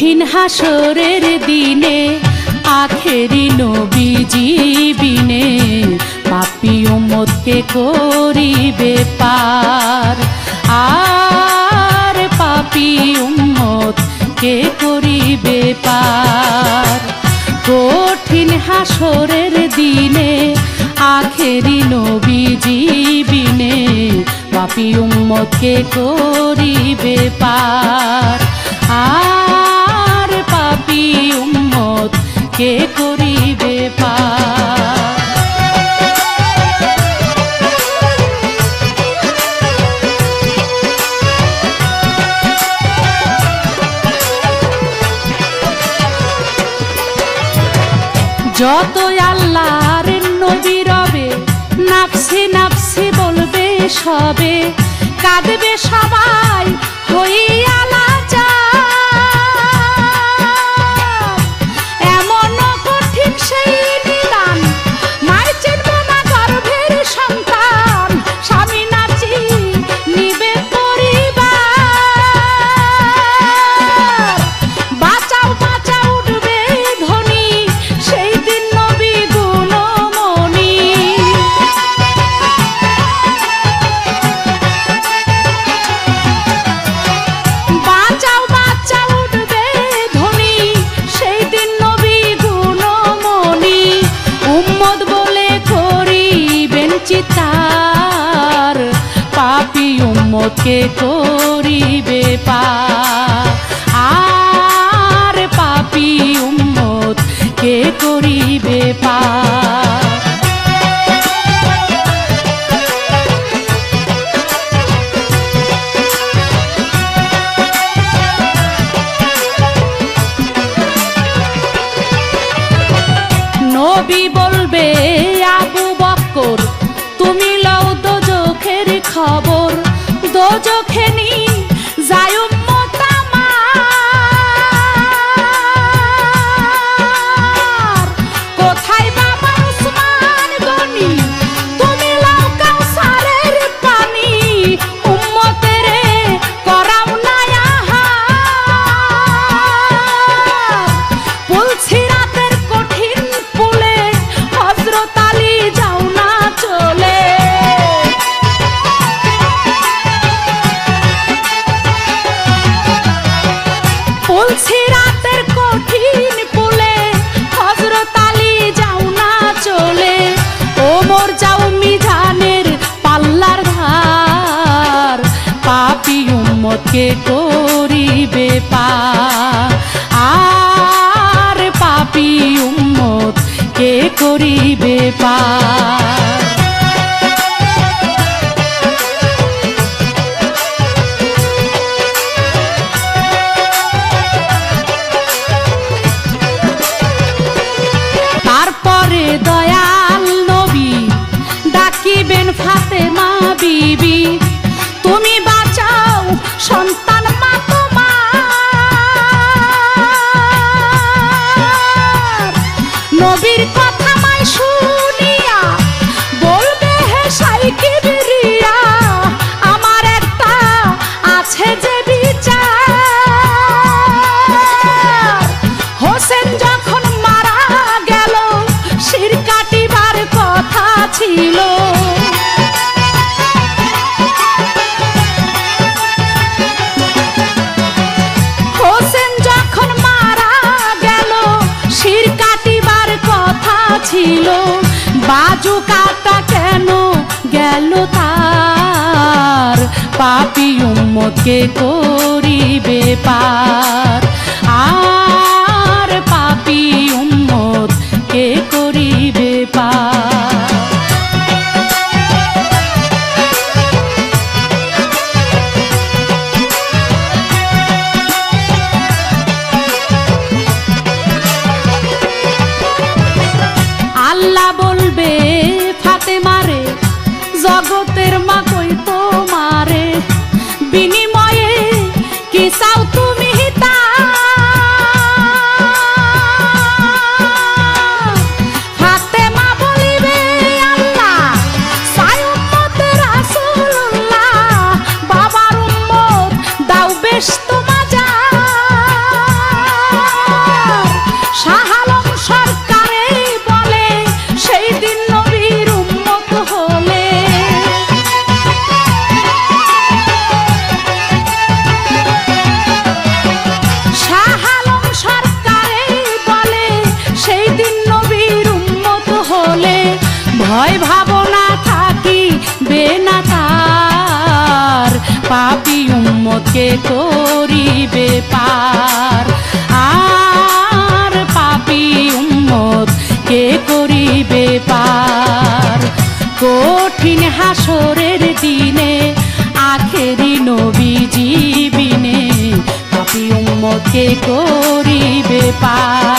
কঠিন হাসরের দিনে, আখেরি নবীজি বিনে পাপি উম্মতকে করিবে পার। আর পাপি উম্মত কে করিবে পার। কঠিন হাসরের দিনে, আখেরি নবীজি বিনে পাপি উম্মতকে করিবে পার। আর কে করিবে পার যত আল্লাহর নবী রবে নাফসি নাফসি বলবে সবে কাঁদবে সবাই হইয়া উম্মদকে করিবে পা আর পাপি উম্মত কে করিবে পা নবী বলবে উম্মতকে করিবে পা? আর পাপি উম্মত কে করিবে পা? ছিল। বাজু কাটা কেন গেল তার? পাপি উম্মতকে করিবে পার? ফাতে মারে জগতের ভয় ভাবনা থাকি বেনা তার। পাপি উম্মতকে করিবে পার। আর পাপি উম্মত কে করিবে পার? কঠিন হাসরের দিনে, আখেরি নবী জীবিনে, পাপি উম্মতকে করিবে পার।